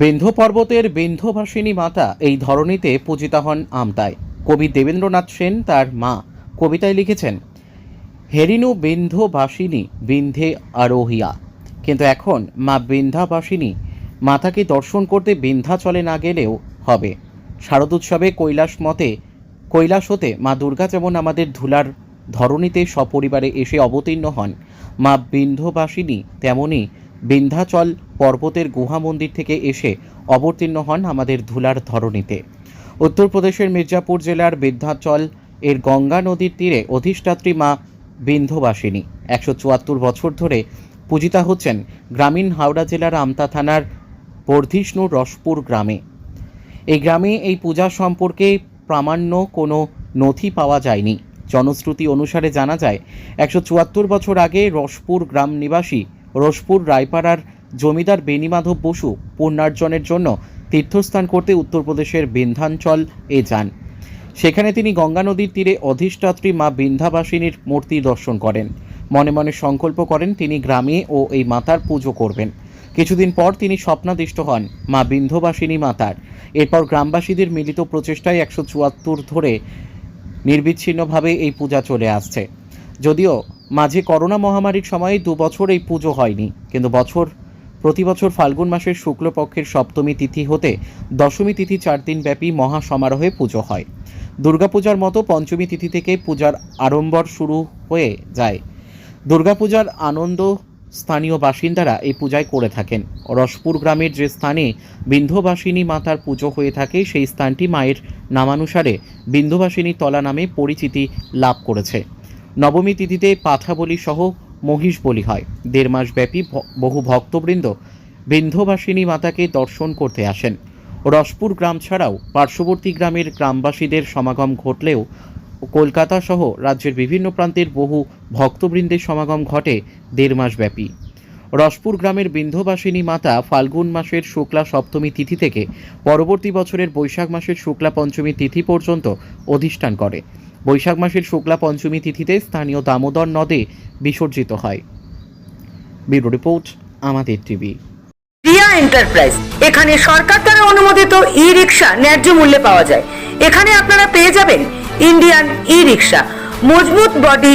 বিন্ধ্য পর্বতের বিন্ধ্যবাসিনী মাতা এই ধরনীতে পূজিতা হন আমতায় কবি দেবেন্দ্রনাথ সেন তার মা কবিতায় লিখেছেন, হেরিনু বিন্ধ্যবাসিনী বিন্ধে আরোহিয়া। কিন্তু এখন মা বিন্ধ্যাবাসিনী মাতাকে দর্শন করতে বিন্ধ্যাচলে না গেলেও হবে। শারদোৎসবে কৈলাস মতে, কৈলাস হতে মা দুর্গা যেমন আমাদের ধুলার ধরণীতে সপরিবারে এসে অবতীর্ণ হন, মা বিন্ধ্যবাসিনী তেমনি বিন্ধ্যাচল পর্বতের গুহা মন্দির থেকে এসে অবতীর্ণ হন আমাদের ধুলার ধরণীতে। উত্তরপ্রদেশের মির্জাপুর জেলার বিন্ধ্যাচল এর গঙ্গা নদীর তীরে অধিষ্ঠাত্রী মা বিন্ধ্যবাসিনী। একশো চুয়াত্তর বছর ধরে পূজিতা হচ্ছেন গ্রামীণ হাওড়া জেলার আমতা থানার বর্ধিষ্ণু রসপুর গ্রামে। এই গ্রামে এই পূজা সম্পর্কে প্রামাণ্য কোনো নথি পাওয়া যায়নি। জনশ্রুতি অনুসারে জানা যায়, একশো চুয়াত্তর বছর আগে রসপুর গ্রাম নিবাসী রসপুর, রায়পাড়ার জমিদার বেণীমাধব বসু পুণ্যার্জনের জন্য তীর্থস্থান করতে উত্তরপ্রদেশের বিন্ধ্যাঞ্চল এ যান। সেখানে তিনি গঙ্গা নদীর তীরে অধিষ্ঠাত্রী মা বিন্ধ্যাবাসিনীর মূর্তি দর্শন করেন। মনে মনে সংকল্প করেন তিনি গ্রামে ও এই মাতার পুজো করবেন। কিছুদিন পর তিনি স্বপ্নাদিষ্ট হন মা বিন্ধ্যবাসিনী মাতার। এরপর গ্রামবাসীদের মিলিত প্রচেষ্টায় একশো চুয়াত্তর ধরে নির্বিচ্ছিন্নভাবে এই পূজা চলে আসছে। যদিও মাঝে করোনা মহামারীর সময়ে দু বছর এই পুজো হয়নি, কিন্তু বছর, প্রতি বছর ফাল্গুন মাসের শুক্লপক্ষের সপ্তমী তিথি হতে দশমী তিথি চার দিন ব্যাপী মহা সমারোহে পুজো হয়। দুর্গাপূজার মতো পঞ্চমী তিথি থেকে পূজার আড়ম্বর শুরু হয়ে যায়। দুর্গাপূজার আনন্দ স্থানীয় বাসিন্দারা এই পূজায় করে থাকেন। রসপুর গ্রামের যে স্থানে বিন্ধ্যবাসিনী মাতার পুজো হয়ে থাকে, সেই স্থানটি মায়ের নামানুসারে বিন্ধ্যবাসিনী তলা নামে পরিচিতি লাভ করেছে। নবমী তিথিতে পাঠা বলি সহ মহিষ বলি হয়। দেড় মাস ব্যাপী বহু ভক্তবৃন্দ বৃন্ধবাসিনী মাতাকে দর্শন করতে আসেন। রসপুর গ্রাম ছাড়াও পার্শ্ববর্তী গ্রামের গ্রামবাসীদের সমাগম ঘটলেও কলকাতা সহ রাজ্যের বিভিন্ন প্রান্তের বহু ভক্তবৃন্দের সমাগম ঘটে দেড় মাস ব্যাপী। রসপুর গ্রামের বিন্ধ্যবাসিনী মাতা ফাল্গুন মাসের শুক্লা সপ্তমী তিথি থেকে পরবর্তী বছরের বৈশাখ মাসের শুক্লা পঞ্চমী তিথি পর্যন্ত অধিষ্ঠান করে। বৈশাখ মাসের শুক্লা পঞ্চমী তিথিতে স্থানীয় দামোদর নদে বিসর্জিত হয়। ব্যুরো রিপোর্ট, আমাদের টিভি। রিয়া এন্টারপ্রাইজ। এখানে সরকার দ্বারা অনুমোদিত ই রিক্সা ন্যায্য মূল্যে পাওয়া যায়। এখানে আপনারা পেয়ে যাবেন ইন্ডিয়ান ই রিক্সা মজবুত বডি